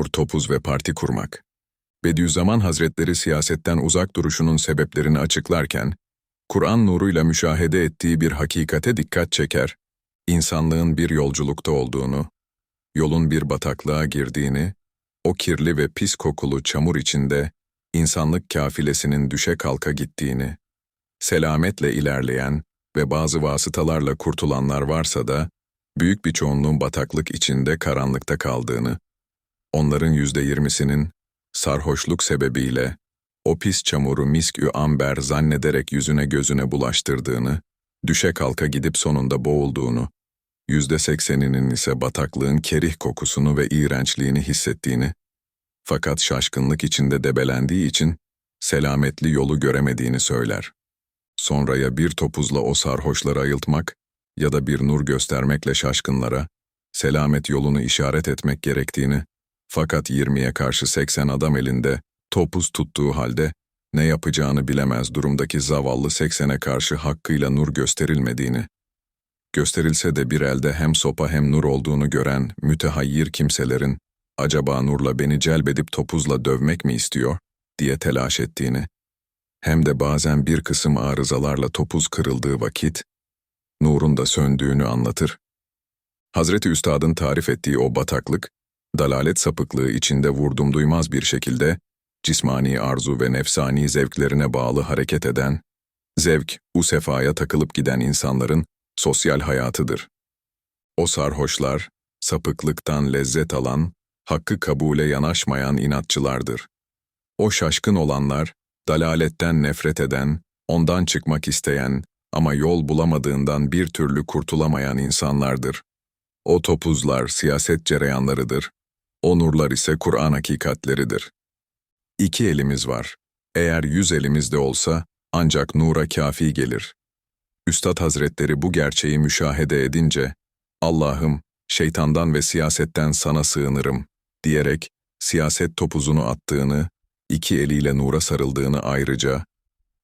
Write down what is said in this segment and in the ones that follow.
Nur, topuz ve parti kurmak. Bediüzzaman Hazretleri siyasetten uzak duruşunun sebeplerini açıklarken, Kur'an nuruyla müşahede ettiği bir hakikate dikkat çeker, insanlığın bir yolculukta olduğunu, yolun bir bataklığa girdiğini, o kirli ve pis kokulu çamur içinde insanlık kafilesinin düşe kalka gittiğini, selametle ilerleyen ve bazı vasıtalarla kurtulanlar varsa da, büyük bir çoğunluğun bataklık içinde karanlıkta kaldığını, onların yüzde yirmisinin sarhoşluk sebebiyle o pis çamuru miskü amber zannederek yüzüne gözüne bulaştırdığını, düşe kalka gidip sonunda boğulduğunu, yüzde sekseninin ise bataklığın kerih kokusunu ve iğrençliğini hissettiğini, fakat şaşkınlık içinde debelendiği için selametli yolu göremediğini söyler. Sonra ya bir topuzla o sarhoşları ayıltmak ya da bir nur göstermekle şaşkınlara, selamet yolunu işaret etmek gerektiğini, fakat 20'ye karşı 80 adam elinde topuz tuttuğu halde ne yapacağını bilemez durumdaki zavallı 80'e karşı hakkıyla nur gösterilmediğini, gösterilse de bir elde hem sopa hem nur olduğunu gören mütehayyir kimselerin, acaba nurla beni celbedip topuzla dövmek mi istiyor, diye telaş ettiğini, hem de bazen bir kısım arızalarla topuz kırıldığı vakit, nurun da söndüğünü anlatır. Hazreti Üstad'ın tarif ettiği o bataklık, dalalet sapıklığı içinde vurdum duymaz bir şekilde, cismani arzu ve nefsani zevklerine bağlı hareket eden, zevk, u sefaya takılıp giden insanların sosyal hayatıdır. O sarhoşlar, sapıklıktan lezzet alan, hakkı kabule yanaşmayan inatçılardır. O şaşkın olanlar, dalaletten nefret eden, ondan çıkmak isteyen ama yol bulamadığından bir türlü kurtulamayan insanlardır. O topuzlar siyaset cereyanlarıdır. O nurlar ise Kur'an hakikatleridir. İki elimiz var. Eğer yüz elimizde olsa ancak nura kafi gelir. Üstad Hazretleri bu gerçeği müşahede edince, Allah'ım, şeytandan ve siyasetten sana sığınırım, diyerek siyaset topuzunu attığını, iki eliyle nura sarıldığını ayrıca,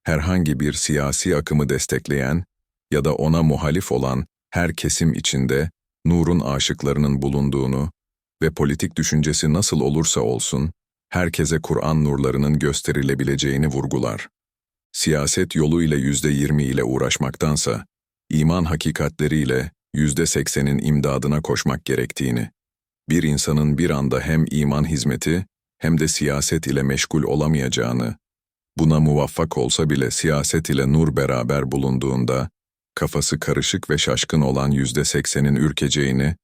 herhangi bir siyasi akımı destekleyen ya da ona muhalif olan her kesim içinde nurun aşıklarının bulunduğunu ve politik düşüncesi nasıl olursa olsun, herkese Kur'an nurlarının gösterilebileceğini vurgular. Siyaset yoluyla yüzde yirmi ile uğraşmaktansa, iman hakikatleriyle yüzde seksenin imdadına koşmak gerektiğini, bir insanın bir anda hem iman hizmeti hem de siyaset ile meşgul olamayacağını, buna muvaffak olsa bile siyaset ile nur beraber bulunduğunda, kafası karışık ve şaşkın olan yüzde seksenin ürkeceğini,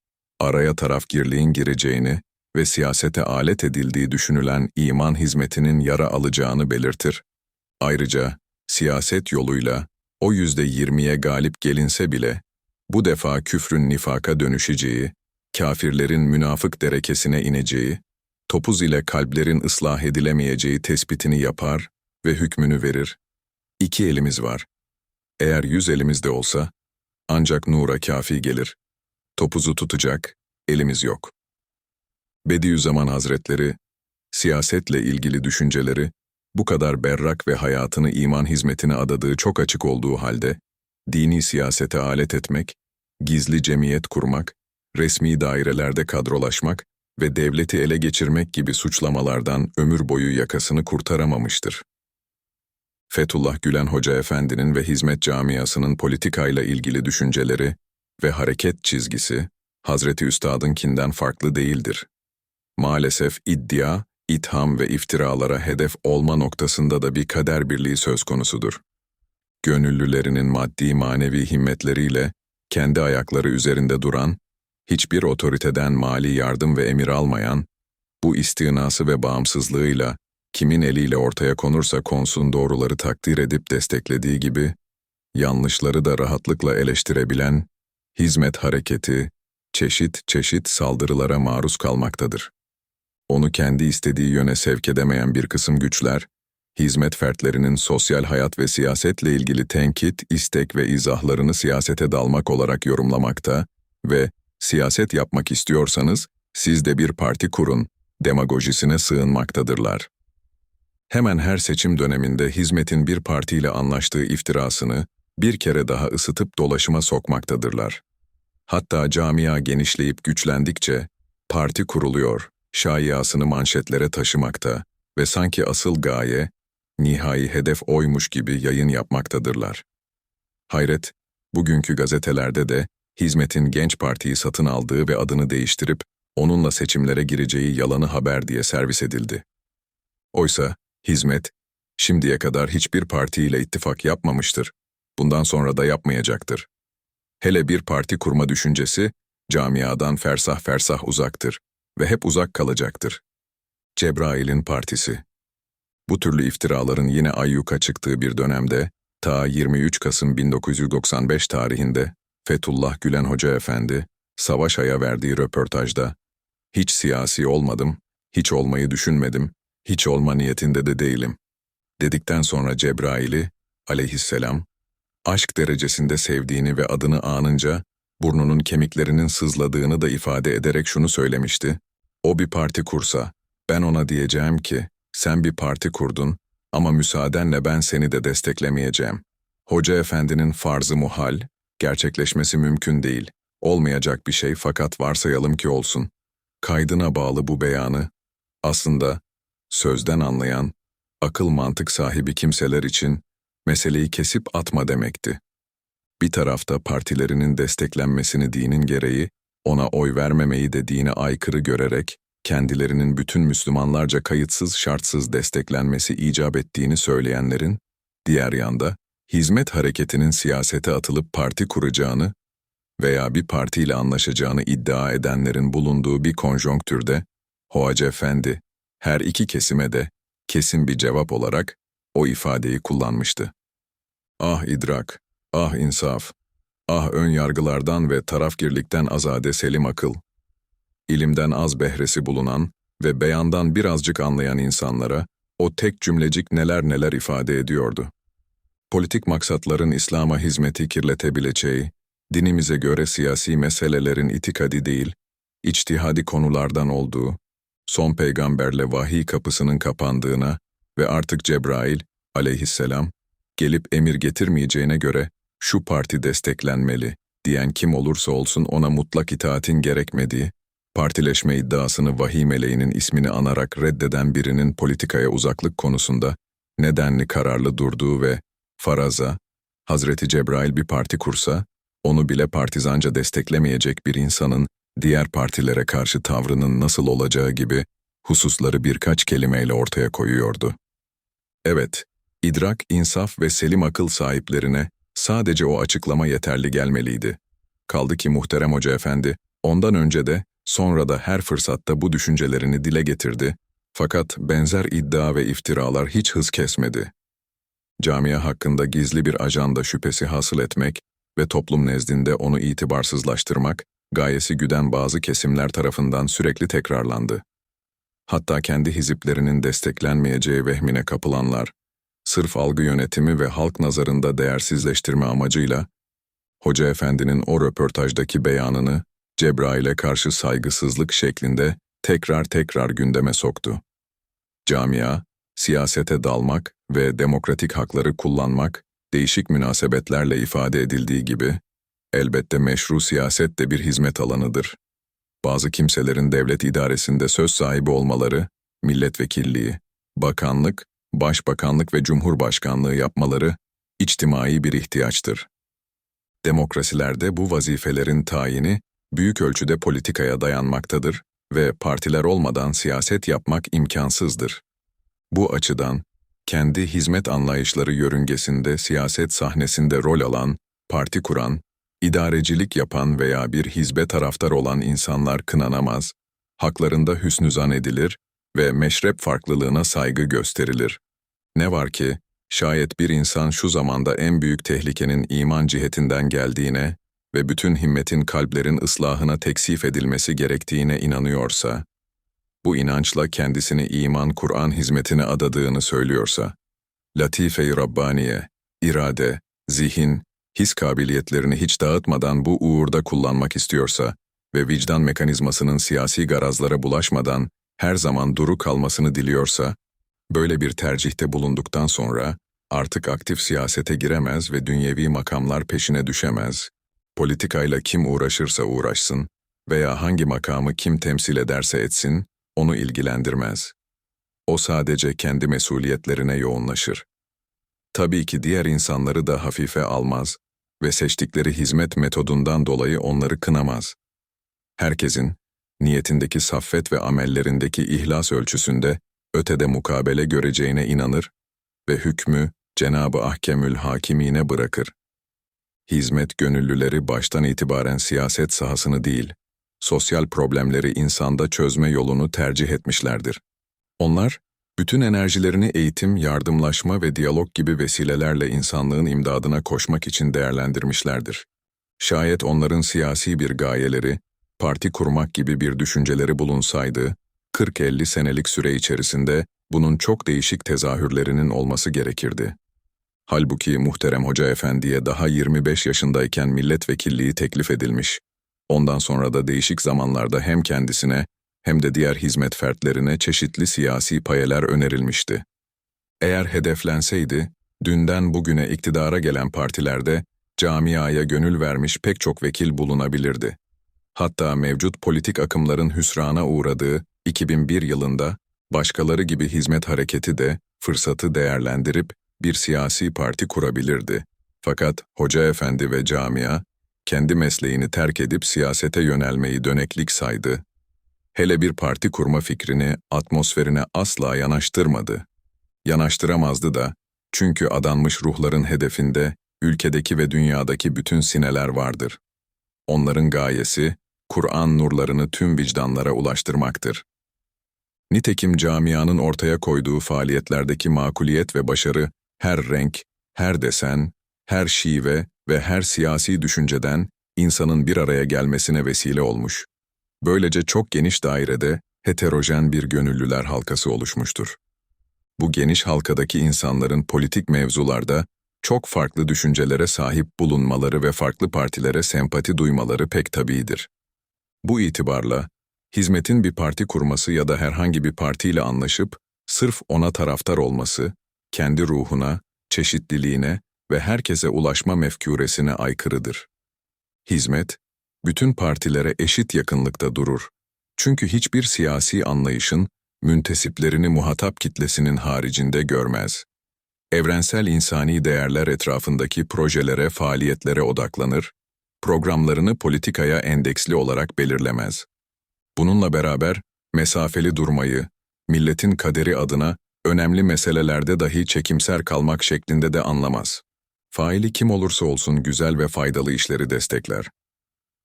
araya tarafgirliğin gireceğini ve siyasete alet edildiği düşünülen iman hizmetinin yara alacağını belirtir. Ayrıca, siyaset yoluyla o yüzde yirmiye galip gelinse bile, bu defa küfrün nifaka dönüşeceği, kafirlerin münafık derekesine ineceği, topuz ile kalplerin ıslah edilemeyeceği tespitini yapar ve hükmünü verir. İki elimiz var. Eğer yüz elimizde olsa, ancak nura kafi gelir. Topuzu tutacak, elimiz yok. Bediüzzaman Hazretleri, siyasetle ilgili düşünceleri, bu kadar berrak ve hayatını iman hizmetine adadığı çok açık olduğu halde, dini siyasete alet etmek, gizli cemiyet kurmak, resmi dairelerde kadrolaşmak ve devleti ele geçirmek gibi suçlamalardan ömür boyu yakasını kurtaramamıştır. Fethullah Gülen Hoca Efendi'nin ve hizmet camiasının politikayla ilgili düşünceleri ve hareket çizgisi, Hazreti Üstad'ınkinden farklı değildir. Maalesef iddia, itham ve iftiralara hedef olma noktasında da bir kader birliği söz konusudur. Gönüllülerinin maddi manevi himmetleriyle kendi ayakları üzerinde duran, hiçbir otoriteden mali yardım ve emir almayan, bu istinası ve bağımsızlığıyla kimin eliyle ortaya konursa konsun doğruları takdir edip desteklediği gibi, yanlışları da rahatlıkla eleştirebilen, hizmet hareketi, çeşit çeşit saldırılara maruz kalmaktadır. Onu kendi istediği yöne sevk edemeyen bir kısım güçler, hizmet fertlerinin sosyal hayat ve siyasetle ilgili tenkit, istek ve izahlarını siyasete dalmak olarak yorumlamakta ve siyaset yapmak istiyorsanız siz de bir parti kurun demagojisine sığınmaktadırlar. Hemen her seçim döneminde hizmetin bir partiyle anlaştığı iftirasını bir kere daha ısıtıp dolaşıma sokmaktadırlar. Hatta camia genişleyip güçlendikçe parti kuruluyor, şayiasını manşetlere taşımakta ve sanki asıl gaye, nihai hedef oymuş gibi yayın yapmaktadırlar. Hayret, bugünkü gazetelerde de Hizmet'in Genç Parti'yi satın aldığı ve adını değiştirip onunla seçimlere gireceği yalanı haber diye servis edildi. Oysa Hizmet, şimdiye kadar hiçbir partiyle ittifak yapmamıştır. Bundan sonra da yapmayacaktır. Hele bir parti kurma düşüncesi, camiadan fersah fersah uzaktır ve hep uzak kalacaktır. Cebrail'in partisi. Bu türlü iftiraların yine ayyuka çıktığı bir dönemde, ta 23 Kasım 1995 tarihinde Fethullah Gülen Hoca Efendi, Savaş Ay'a verdiği röportajda, hiç siyasi olmadım, hiç olmayı düşünmedim, hiç olma niyetinde de değilim. Dedikten sonra Cebrail'i, aleyhisselam, aşk derecesinde sevdiğini ve adını anınca, burnunun kemiklerinin sızladığını da ifade ederek şunu söylemişti. O bir parti kursa, ben ona diyeceğim ki, sen bir parti kurdun ama müsaadenle ben seni de desteklemeyeceğim. Hoca efendinin farzı muhal, gerçekleşmesi mümkün değil. Olmayacak bir şey fakat varsayalım ki olsun. Kaydına bağlı bu beyanı, aslında sözden anlayan, akıl mantık sahibi kimseler için meseleyi kesip atma demekti. Bir tarafta partilerinin desteklenmesini dinin gereği, ona oy vermemeyi de dine aykırı görerek, kendilerinin bütün Müslümanlarca kayıtsız şartsız desteklenmesi icap ettiğini söyleyenlerin, diğer yanda, hizmet hareketinin siyasete atılıp parti kuracağını veya bir partiyle anlaşacağını iddia edenlerin bulunduğu bir konjonktürde, Hoacı Efendi, her iki kesime de kesin bir cevap olarak o ifadeyi kullanmıştı. Ah idrak, ah insaf, ah ön yargılardan ve tarafgirlikten azade selim akıl. İlimden az behresi bulunan ve beyandan birazcık anlayan insanlara o tek cümlecik neler neler ifade ediyordu. Politik maksatların İslam'a hizmeti kirletebileceği, dinimize göre siyasi meselelerin itikadi değil, içtihadi konulardan olduğu, son peygamberle vahiy kapısının kapandığına ve artık Cebrail aleyhisselam gelip emir getirmeyeceğine göre şu parti desteklenmeli diyen kim olursa olsun ona mutlak itaatin gerekmediği, partileşme iddiasını vahiy meleğinin ismini anarak reddeden birinin politikaya uzaklık konusunda nedenli kararlı durduğu ve faraza, Hazreti Cebrail bir parti kursa, onu bile partizanca desteklemeyecek bir insanın diğer partilere karşı tavrının nasıl olacağı gibi hususları birkaç kelimeyle ortaya koyuyordu. Evet, idrak, insaf ve selim akıl sahiplerine sadece o açıklama yeterli gelmeliydi. Kaldı ki muhterem hoca efendi, ondan önce de, sonra da her fırsatta bu düşüncelerini dile getirdi, fakat benzer iddia ve iftiralar hiç hız kesmedi. Camia hakkında gizli bir ajanda şüphesi hasıl etmek ve toplum nezdinde onu itibarsızlaştırmak, gayesi güden bazı kesimler tarafından sürekli tekrarlandı. Hatta kendi hiziplerinin desteklenmeyeceği vehmine kapılanlar, sırf algı yönetimi ve halk nazarında değersizleştirme amacıyla, Hoca Efendi'nin o röportajdaki beyanını Cebrail'e karşı saygısızlık şeklinde tekrar tekrar gündeme soktu. Camia, siyasete dalmak ve demokratik hakları kullanmak, değişik münasebetlerle ifade edildiği gibi, elbette meşru siyaset de bir hizmet alanıdır. Bazı kimselerin devlet idaresinde söz sahibi olmaları, milletvekilliği, bakanlık, başbakanlık ve cumhurbaşkanlığı yapmaları içtimai bir ihtiyaçtır. Demokrasilerde bu vazifelerin tayini büyük ölçüde politikaya dayanmaktadır ve partiler olmadan siyaset yapmak imkansızdır. Bu açıdan, kendi hizmet anlayışları yörüngesinde siyaset sahnesinde rol alan, parti kuran, idarecilik yapan veya bir hizbe taraftar olan insanlar kınanamaz, haklarında hüsnü edilir ve meşrep farklılığına saygı gösterilir. Ne var ki, şayet bir insan şu zamanda en büyük tehlikenin iman cihetinden geldiğine ve bütün himmetin kalplerin ıslahına teksif edilmesi gerektiğine inanıyorsa, bu inançla kendisini iman Kur'an hizmetine adadığını söylüyorsa, latife-i Rabbaniye, irade, zihin, his kabiliyetlerini hiç dağıtmadan bu uğurda kullanmak istiyorsa ve vicdan mekanizmasının siyasi garazlara bulaşmadan her zaman duru kalmasını diliyorsa, böyle bir tercihte bulunduktan sonra artık aktif siyasete giremez ve dünyevi makamlar peşine düşemez. Politikayla kim uğraşırsa uğraşsın veya hangi makamı kim temsil ederse etsin, onu ilgilendirmez. O sadece kendi mesuliyetlerine yoğunlaşır. Tabii ki diğer insanları da hafife almaz ve seçtikleri hizmet metodundan dolayı onları kınamaz. Herkesin, niyetindeki saffet ve amellerindeki ihlas ölçüsünde ötede mukabele göreceğine inanır ve hükmü Cenabı Ahkemül Hakimine bırakır. Hizmet gönüllüleri baştan itibaren siyaset sahasını değil, sosyal problemleri insanda çözme yolunu tercih etmişlerdir. Onlar, bütün enerjilerini eğitim, yardımlaşma ve diyalog gibi vesilelerle insanlığın imdadına koşmak için değerlendirmişlerdir. Şayet onların siyasi bir gayeleri, parti kurmak gibi bir düşünceleri bulunsaydı, 40-50 senelik süre içerisinde bunun çok değişik tezahürlerinin olması gerekirdi. Halbuki muhterem Hoca Efendi'ye daha 25 yaşındayken milletvekilliği teklif edilmiş. Ondan sonra da değişik zamanlarda hem kendisine hem de diğer hizmet fertlerine çeşitli siyasi payeler önerilmişti. Eğer hedeflenseydi, dünden bugüne iktidara gelen partilerde camiaya gönül vermiş pek çok vekil bulunabilirdi. Hatta mevcut politik akımların hüsrana uğradığı 2001 yılında başkaları gibi hizmet hareketi de fırsatı değerlendirip bir siyasi parti kurabilirdi. Fakat Hoca Efendi ve camia kendi mesleğini terk edip siyasete yönelmeyi döneklik saydı. Hele bir parti kurma fikrini atmosferine asla yanaştırmadı. Yanaştıramazdı da çünkü adanmış ruhların hedefinde ülkedeki ve dünyadaki bütün sineler vardır. Onların gayesi, Kur'an nurlarını tüm vicdanlara ulaştırmaktır. Nitekim camianın ortaya koyduğu faaliyetlerdeki makuliyet ve başarı, her renk, her desen, her şive ve her siyasi düşünceden insanın bir araya gelmesine vesile olmuş. Böylece çok geniş dairede heterojen bir gönüllüler halkası oluşmuştur. Bu geniş halkadaki insanların politik mevzularda çok farklı düşüncelere sahip bulunmaları ve farklı partilere sempati duymaları pek tabiidir. Bu itibarla, hizmetin bir parti kurması ya da herhangi bir partiyle anlaşıp, sırf ona taraftar olması, kendi ruhuna, çeşitliliğine ve herkese ulaşma mefkûresine aykırıdır. Hizmet, bütün partilere eşit yakınlıkta durur. Çünkü hiçbir siyasi anlayışın müntesiplerini muhatap kitlesinin haricinde görmez. Evrensel insani değerler etrafındaki projelere, faaliyetlere odaklanır, programlarını politikaya endeksli olarak belirlemez. Bununla beraber mesafeli durmayı, milletin kaderi adına önemli meselelerde dahi çekimser kalmak şeklinde de anlamaz. Faili kim olursa olsun güzel ve faydalı işleri destekler.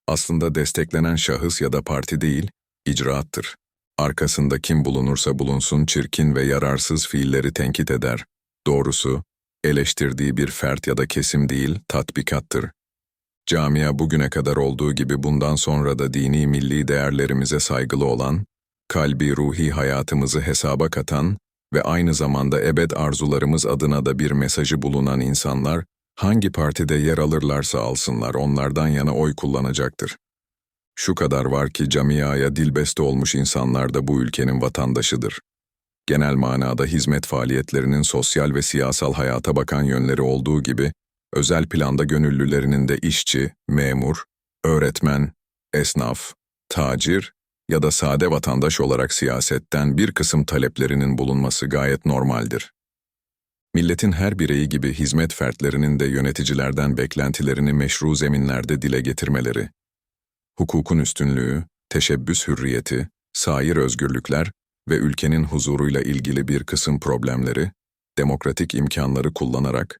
Aslında desteklenen şahıs ya da parti değil, icraattır. Arkasında kim bulunursa bulunsun çirkin ve yararsız fiilleri tenkit eder. Doğrusu, eleştirdiği bir fert ya da kesim değil, tatbikattır. Camia bugüne kadar olduğu gibi bundan sonra da dini milli değerlerimize saygılı olan, kalbi ruhi hayatımızı hesaba katan ve aynı zamanda ebed arzularımız adına da bir mesajı bulunan insanlar, hangi partide yer alırlarsa alsınlar onlardan yana oy kullanacaktır. Şu kadar var ki camiaya dilbeste olmuş insanlar da bu ülkenin vatandaşıdır. Genel manada hizmet faaliyetlerinin sosyal ve siyasal hayata bakan yönleri olduğu gibi, özel planda gönüllülerinin de işçi, memur, öğretmen, esnaf, tacir ya da sade vatandaş olarak siyasetten bir kısım taleplerinin bulunması gayet normaldir. Milletin her bireyi gibi hizmet fertlerinin de yöneticilerden beklentilerini meşru zeminlerde dile getirmeleri, hukukun üstünlüğü, teşebbüs hürriyeti, sair özgürlükler ve ülkenin huzuruyla ilgili bir kısım problemleri, demokratik imkanları kullanarak,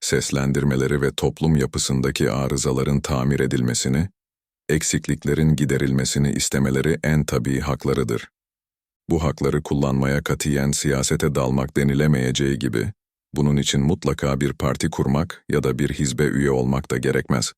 seslendirmeleri ve toplum yapısındaki arızaların tamir edilmesini, eksikliklerin giderilmesini istemeleri en tabii haklarıdır. Bu hakları kullanmaya katiyen siyasete dalmak denilemeyeceği gibi, bunun için mutlaka bir parti kurmak ya da bir hizbe üye olmak da gerekmez.